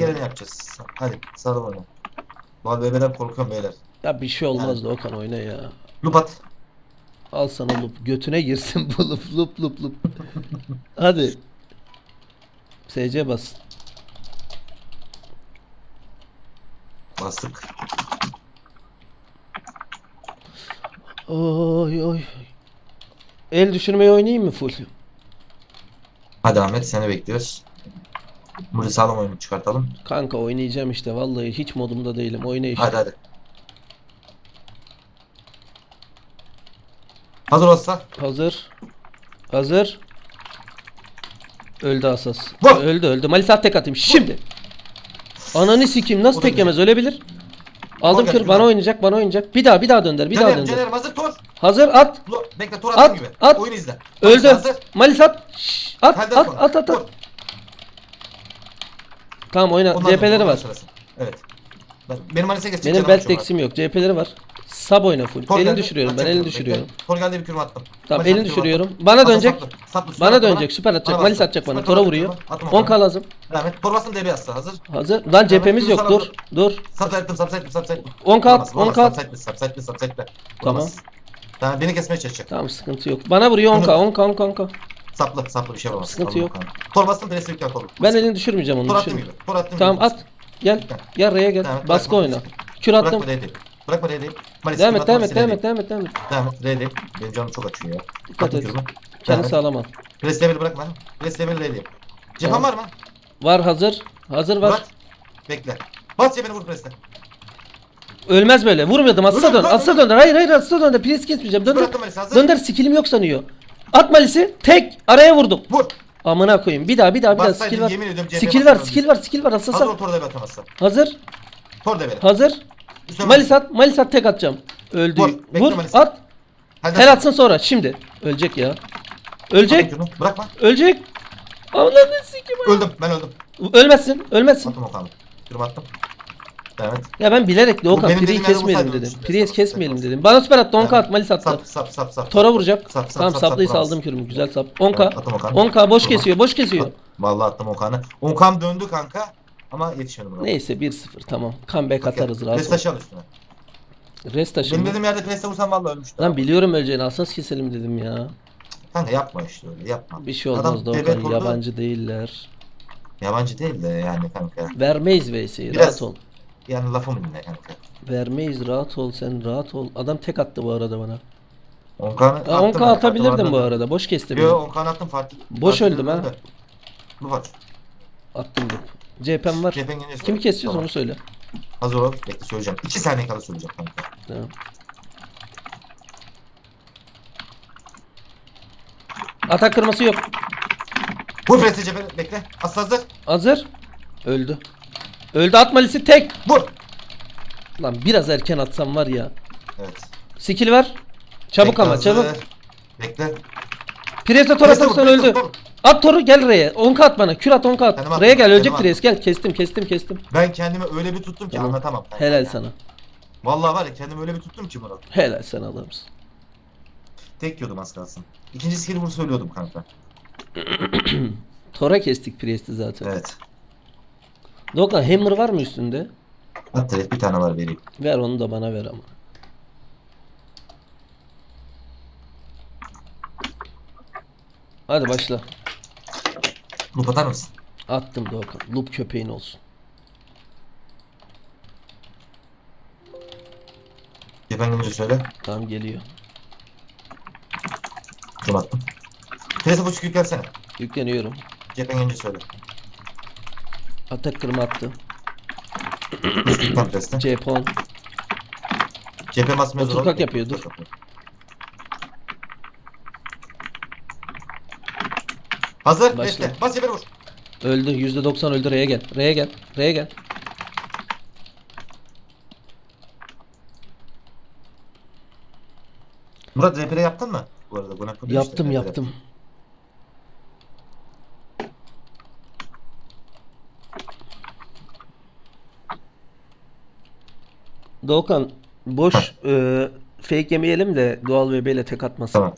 yani. geleni yapacağız. Hadi sarıl oyna. Vallahi bebeden korkuyorum beyler. Ya bir şey olmaz da Okan oyna ya. Lup at. Al sana lup. Götüne girsin bu lup lup lup lup. Hadi. SC bas. Bastık. Oy oy. El düşürmeyi oynayayım mı full? Hadi Ahmet seni bekliyoruz. Burada sağlam oyunu çıkartalım. Kanka oynayacağım işte vallahi hiç modumda değilim. Oyna işte. Hadi hadi. Hazır olsa. Hazır. Hazır. Öldü asas. Vur. Öldü öldü. Malisa tek atayım şimdi. Ananı sikeyim nasıl tek yemez ölebilir. Aldım Vur kır bana oynayacak bana oynayacak. Bir daha bir daha dönder bir daha Caner, dönder. Caner hazır tor. Hazır at. Bekle tor At, gibi. at. Oyunu izle. Öldü. Hazır. Malis at. Şşş, at Halden at at at Vur. At. Tamam oyna. Ondan CHP'leri var. Evet. Ben, benim Manisa'ya geçecek. Benim canım belt eksim yok. CHP'leri var. Sab oyna full. Tor elini düşürüyorum. Ben elini düşürüyorum. bekle. Tor geldi bir kürüm attım. Tamam Malis elini düşürüyorum. attım. Bana Saplı, dönecek. saplı, saplı, süper Bana dönecek. Süper atacak. Malis atacak bana. Tora vuruyor. attım 10k onu. lazım. Devam et. Tor bastım DB yazsa hazır. Hazır. Lan cephemiz yok. sana Dur. vur. Dur. Subsite'lim subsite'lim subsite'lim. 10 kat, 10 kat. Subsite'li subsite'li subsite'li. Tamam. Vuramaz. Tamam beni kesmeye çalışacak. Tamam sıkıntı yok. Bana vuruyor 10k 10k 10k 10k. Saplı saplı bir şey yapamaz. Sıkıntı Alın yok. bakalım. Tor bastım presi yüklen tor. Ben elini düşürmeyeceğim onu. Tor attım Düşürme. gibi. Tor attım Tamam gibi. at. Gel. Gel R'ye gel. Et, Baskı bırakma. oyna. Kür attım. Bırakma değil. Bırakma R'ye değil. Malis Devam et devam et devam et devam et devam et. Devam değil. Benim canım çok açıyor ya. Dikkat et. Kendi sağlam al. Press level'i bırakma. Press değil. Cephen Tamam. var mı? Var hazır. Hazır var. Murat. Bekle. Bas cebine vur press'le. Ölmez böyle. Vurmadım. Atsa Dur, dön. dur. dönder. Hayır hayır atsa dönder. Pres kesmeyeceğim. Dönder. Bıraktım Malis hazır. Dönder. Skillim yok sanıyor. At Malis'i. Tek. Araya vurdum. Vur. Amına koyayım. Bir daha bir daha bir daha Bassaydın, skill var. yemin ediyorum CHP Skill var. basmadım. Skill var. Skill var. Hazır Hassasa. ol tor deve atamazsa. Hazır. Tor develi. Hazır. Üstüne Malis at. Malis at tek atacağım. Öldü. Vur, bekle Vur. Malis. At. Halden- Her atsın sonra. Şimdi. Ölecek ya. Ölecek. Bırakma. Ölecek. Ananı sikim. Öldüm. Ben öldüm. Ölmezsin. Ölmezsin. Attım o kanı. Kürüm attım. Devam et. Ya ben bilerek de Okan benim Pri'yi dediğim yerde kesmeyelim olsaydı dedim. ölmüştüm. Pri'yi Sap, kesmeyelim dedim. Bana süper attı 10k Devam at Malis attı. Sap sap sap sap. Tora vuracak. Sap, sap, tamam sap, sap, aldım vuramaz. kürümü. Güzel sap. 10k. Attım o kanı. 10k boş Tamam. kesiyor. Boş kesiyor. Vallahi attım o kanı. 10 kan döndü kanka. Ama yetişmedim. buna. Neyse 1-0 tamam. Comeback Okey. atarız rahat ol. taşı al üstüne. Rest Benim mı? dediğim yerde presse vursam vallahi ölmüştü. Lan biliyorum öleceğini. Asas keselim dedim ya. Kanka yapma işte öyle yapma. Bir şey Adam olmaz da bebek Okan. Yabancı değiller. Yabancı değil de yani kanka. Vermeyiz Veysi'yi. Biraz- Rahat ol. Yani lafımı dinle kanka. Vermeyiz rahat ol sen rahat ol. Adam tek attı bu arada bana. 10 kanı Ha, attım 10k ben, atabilirdim bu arada. Boş kesti Yo beni. 10 kan attım farklı. Boş farklı öldüm ha. Bu bak. Attım bu. CHP'm var. Cephen geliyor. Kimi keseceğiz Tamam. onu söyle. Hazır ol. Bekle söyleyeceğim. 2 saniye kala söyleyeceğim kanka. Tamam. Atak kırması yok. Vur presse cephe. Bekle. Aslı hazır. Hazır. Öldü. Öldü at malisi tek. Vur. Lan biraz erken atsam var ya. Evet. Skill ver. Çabuk Bekle ama hazır. çabuk. Bekle. Prese tor Presse vur, atarsan presse öldü. vur. At toru gel R'ye. 10k at bana. Kür at 10k Kendim at. R'ye gel ölecek kendim Pres. Gel kestim kestim kestim. Ben kendimi öyle bir tuttum ki Tamam. anlatamam. kanka Helal ya. sana. Vallahi var ya kendimi öyle bir tuttum ki Murat. Helal sana adamsın. Tek yiyordum az kalsın. İkinci skill'i vur söylüyordum kanka. Tora kestik Priest'i zaten. Evet. Dokan hammer var mı üstünde? At direkt bir tane var vereyim. Ver onu da bana ver ama. Hadi başla. Loop atar mısın? Attım Doğukan. Loop köpeğin olsun. Cephen gelince söyle. Tamam geliyor. Şunu attım. Prese buçuk yüklensene. Yükleniyorum. Cephen gelince söyle. Atak kırma attı. Yüklen preste. Cepon. Cephe basmıyor. Otur kalk yapıyor, dur. Hazır. Başla. Preste. Bas cephe vur. Öldü. %90 öldü. R'ye gel. R'ye gel. R'ye gel. Murat RPR yaptın mı? Bu arada bu ne yapıyor Yaptım işte, yaptım. Doğukan boş e, fake yemeyelim de doğal bebeğiyle tek atmasın. Tamam.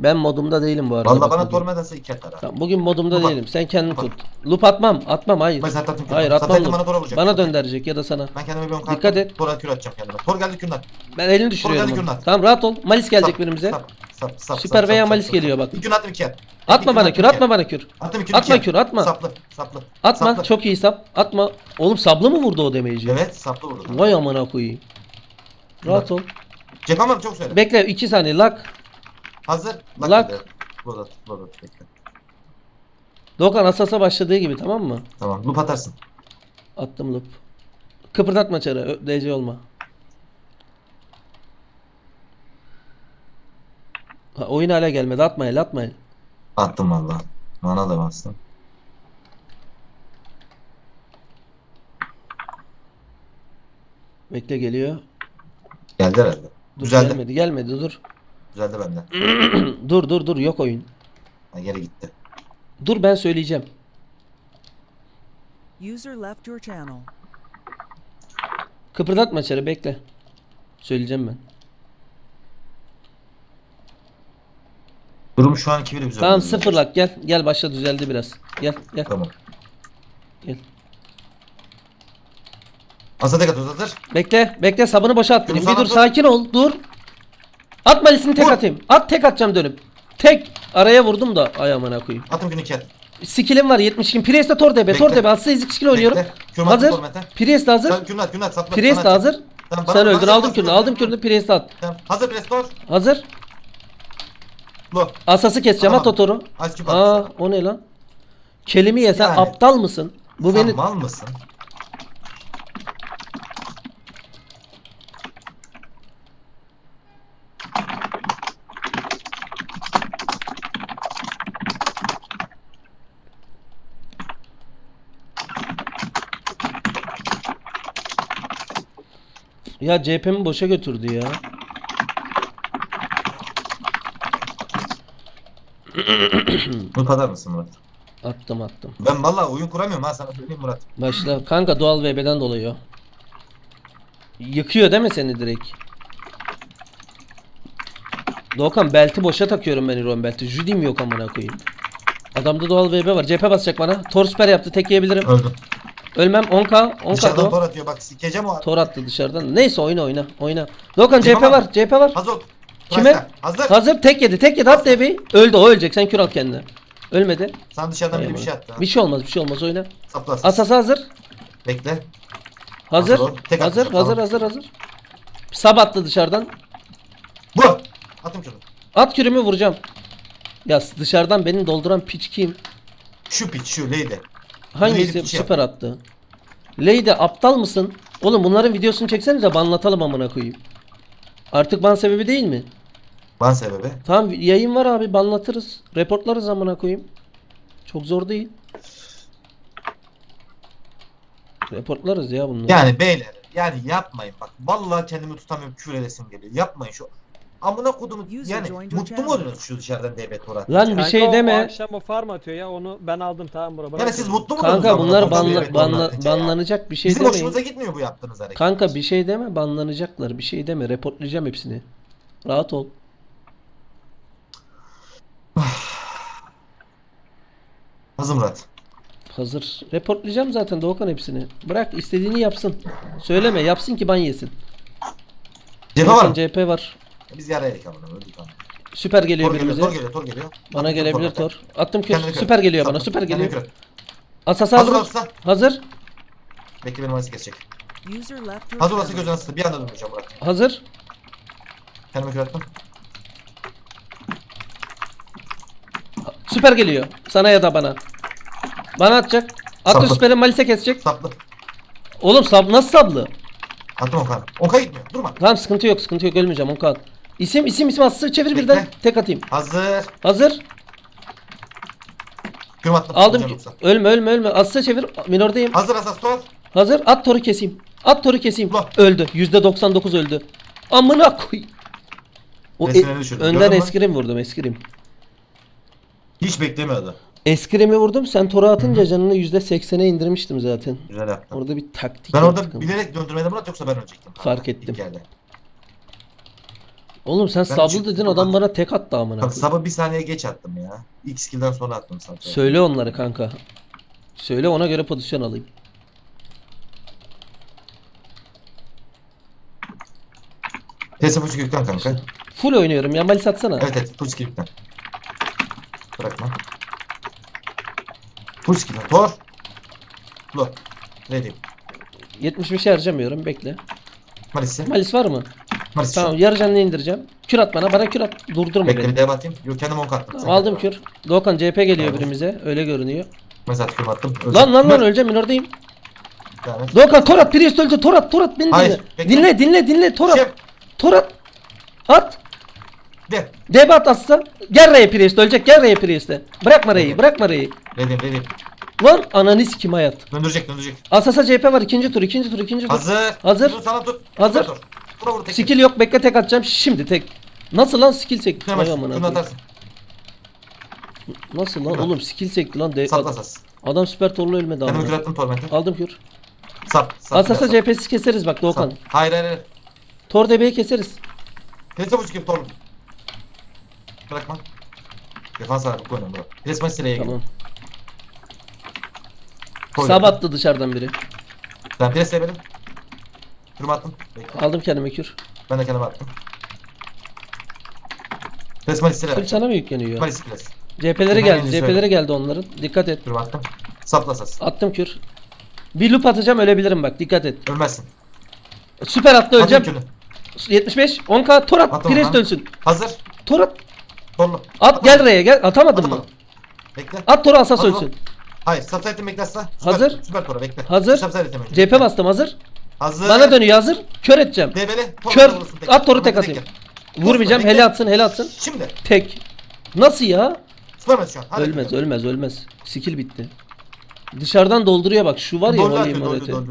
Ben modumda değilim bu arada. Valla bana tormentası iki atar ha. Tamam, bugün modumda Lupa. değilim. Sen kendini Lupa. tut. Loop atmam. Atmam hayır. Ben zaten atayım. Hayır Zaten atmam. bana loop. vuracak. Bana döndürecek ya da sana. Ben kendime bir. Dikkat et. Tora kür atacağım kendime. Tor geldi kürnat. Ben elini düşürüyorum. geldi onu. Tamam rahat ol. Malis gelecek Sap, önümüze. Sap, sap, sap, Süper sap, veya sap, Malis sap, geliyor bak. Bir kür attım iki at. Atma bana kür atma bana kür. at. Attım kür Atma kür, atma. Saplı, saplı. Atma. Saplı. Çok iyi sap. Atma. Oğlum sablı mı vurdu o damage'i? Evet, saplı vurdu. Vay amına koyayım. Rahat ol. Cephem var çok söyle. Bekle 2 saniye lak. Hazır. Lak. Lodat, lodat. Bekle. Dokan asasa başladığı gibi tamam mı? Tamam, loop atarsın. Attım loop. Kıpırdatma çarı. DC olma. Ha, oyun hala gelmedi. Atma el atma el. Attım valla. Mana da bastım. Bekle geliyor. Geldi herhalde. Dur, Düzeldi. Gelmedi gelmedi dur. Düzeldi bende. dur dur dur yok oyun. Ha, geri gitti. Dur ben söyleyeceğim. User left your channel. Kıpırdatma çarı bekle. Söyleyeceğim ben. Durum şu an 2-1 güzel. Tamam sıfırlak gel. Gel başla düzeldi biraz. Gel gel Tamam. gel. Asa tek atıyoruz hazır. Bekle bekle sabını boşa attırayım. Bir Yunus dur dur. sakin ol dur. At malisini tek Vur. atayım. At tek atacağım dönüp. Tek araya vurdum da ay amına koyayım. Attım günü 2 at. Skill'im var 72. Priest'e tor debe. Tor Bekle. debe. Atsa ezik skill oynuyorum. Attım Hazır. de hazır. Sen kürünü at, kürünü at. Sapla. Priest de sana at. hazır. Sen sapla, Aldım kürünü. Aldım kürünü. Priest at. Tamam. Hazır Prestor. Hazır. Lo. Asası keseceğim. At Tamam. o toru. Aç küp Aa o ne lan? Kelimi ye sen Yani. aptal mısın? Bu Sen beni mal mısın? ya CHP'mi boşa götürdü ya. Bu kadar mısın Murat? Attım attım. Ben valla oyun kuramıyorum ha sana söyleyeyim Murat. Başla. Kanka doğal VB'den dolayı o. Yıkıyor değil mi seni direkt? Doğukan belti boşa takıyorum ben Iron belti. Judy'm yok amına koyayım. Adamda doğal VB var. Cephe basacak bana. Tor süper yaptı. Tek yiyebilirim. Öldüm. Ölmem. 10k. 10k Dışarıdan tor atıyor bak sikeceğim o. Tor attı dışarıdan. Neyse oyna oyna. Oyna. Doğukan Cephe CHP var. CHP var. Hazır ol. Kime? Hazır. Hazır. Tek yedi. Tek yedi. At DB'yi. Öldü. O ölecek. Sen kür al kendine. Ölmedi. Sen dışarıdan biri bir şey attı. ha. Bir şey olmaz. Bir şey olmaz. Oyna. Saplasın. Asası hazır. Bekle. Hazır. Hazır ol. Tek Hazır. atacağım, Hazır. tamam. Hazır. Hazır. Sab attı dışarıdan. Vur. Attım şunu. At kürümü vuracağım. Ya dışarıdan beni dolduran piç kim? Şu piç şu lady. Hangisi Lady piç süper attı? Lady aptal mısın? Oğlum bunların videosunu çeksenize banlatalım amına koyayım. Artık ban sebebi değil mi? Ban sebebi. Tamam yayın var abi banlatırız. Reportlarız amına koyayım. Çok zor değil. Reportlarız ya bunları. Yani beyler yani yapmayın bak. Vallahi kendimi tutamıyorum küfür edesim geliyor. Yapmayın şu. Amına kodumu yani mutlu mu oluyorsunuz şu dışarıdan DB tora? Lan bir Kanka şey o deme. akşam o farm atıyor ya onu ben aldım tamam bura. Yani siz mutlu musunuz? Kanka amına bunlar kodumu banla, banla, ya? banlanacak bir şey Bizim demeyin. hoşumuza gitmiyor bu yaptığınız hareket. Kanka bir şey deme banlanacaklar. Bir şey deme. Reportlayacağım hepsini. Rahat ol. Hazır Murat. Hazır. Reportlayacağım zaten Doğukan hepsini. Bırak istediğini yapsın. Söyleme yapsın ki ban yesin. Cephe var mı? CHP var. Biz yaraya yedik amına öldük. Süper geliyor Tor geliyor, birimize. tor geliyor, tor geliyor. Bana Attım gelebilir tor. Tor. Attım. Kendine kür. Süper geliyor bana. Süper Kendine geliyor. Asas Hazır hazır. olsa. Hazır. Bekle benim arası kesecek. User left your Hazır olsa channel. gözün ısıtı. Bir anda döneceğim Murat. Hazır. Kendime kür attım. Süper geliyor. Sana ya da bana. Bana atacak. Attı Sapla. süperi Malis'e kesecek. Saplı. Oğlum sab nasıl sablı? Attım Okan. Okan gitmiyor. Durma. Tamam sıkıntı yok sıkıntı yok ölmeyeceğim Onkan. İsim isim isim asası çevir Bekle. birden tek atayım. Hazır. Hazır. Kürüm attım. Aldım. Ölme ölme ölme. Asası çevir. Minordayım. Hazır asas tor. Hazır. At toru keseyim. At toru keseyim. Ulan. Öldü. %99 öldü. Amına koy. O e- Resmini düşürdüm. önden Gördün mü? eskrim vurdum eskrim. Hiç beklemiyordu. Eskrimi vurdum. Sen toru atınca canını %80'e indirmiştim zaten. Güzel yaptın. Orada bir taktik Ben orada ama. bilerek döndürmedim Murat yoksa ben ölecektim. Fark ettim. İlk yerde. Oğlum sen Ben sablı dedin adam bana tek attı amına. Bak koyayım. sabah bir saniye geç attım ya. İlk skill'den sonra attım sabah. Söyle onları kanka. Söyle ona göre pozisyon alayım. Fuji yüklen kanka. Full oynuyorum ya Malis atsana. Evet evet yüklen. Bırakma. Full skill yüklen. Tor. Lo. Ready. 75 harcamıyorum bekle. Malisi. Malis var mı? Malisi. Tamam yarı canlı indireceğim. Kür at bana bana kür at. Durdurma Bekle bir beni. dev atayım. Yok kendim 10 kattım. Tamam, aldım kür. Doğukan CHP geliyor Tamam. birimize. Öyle görünüyor. Mesela kür attım. Öldüm. Lan lan lan öleceğim minordayım. Et. Doğukan Torat Priest öldü. Torat Torat beni Hayır, dinle. bekle. Dinle dinle dinle Torat. Şef. Torat. At. De. DB at atsa. Gel R'ye Priest ölecek. Gel R'ye Priest'e. Bırakma R'yi bırakma R'yi. Ready ready. Lan ananı sikim hayat. Döndürecek döndürecek. Asasa CHP var ikinci tur ikinci tur ikinci tur. Hazır. Hazır. Dur sana tut. Hazır. Dur. Vura vur tek. Skill yok bekle tek atacağım şimdi tek. Nasıl lan skill amına Bunu koyayım. atarsın. Nasıl lan Bırak. oğlum skill sekti lan. De Sapla asas. Adam süper torlu ölmedi Kendimi kür amına. attım tormente. Aldım kür. Sap. Sap. Asasa biraz sap. CHP'si keseriz bak Doğukan. Sap. Hayır hayır hayır. Tor DB'yi keseriz. PS Fuji gibi torlu. Bırakma. Defans ağırlık oyna bırak. Pres meseleye gir. Tamam. Koy. Sab attı dışarıdan biri. Ben pres benim. Kürümü attım. Bekle. Aldım kendime kür. Ben de kendime attım. Pres malisiyle. Kür sana mı yükleniyor? Malisi pres. CHP'leri Hemen geldi. söyle. geldi onların. Dikkat et. Kürümü attım. Sapla asas. Attım kür. Bir loop atacağım ölebilirim bak dikkat et. Ölmezsin. Süper attı Attım öleceğim. kürünü. 75 10k tor at. Attım ölsün. Hazır. Tor at. Torlu. At gel R'ye gel. Atamadım mı? Atamadım. Bekle. At Tor'u asas Atamadım. ölsün. Hayır. Subsite'in beklerse. Hazır. Süper tora bekle. Hazır. Subsite'in önce. CHP bastım hazır. Hazır. Bana dönüyor hazır. Kör edeceğim. Develi. Tor Kör. vurursun tek. At toru tek Bekle. atayım. Vurmayacağım. Bekle. Hele atsın hele atsın. Şimdi. Tek. Nasıl ya? Süpermez şu an. Hadi. Ölmez ölmez ölmez. Skill bitti. Dışarıdan dolduruyor bak şu var ya Doldu atıyor, doldu, doldu.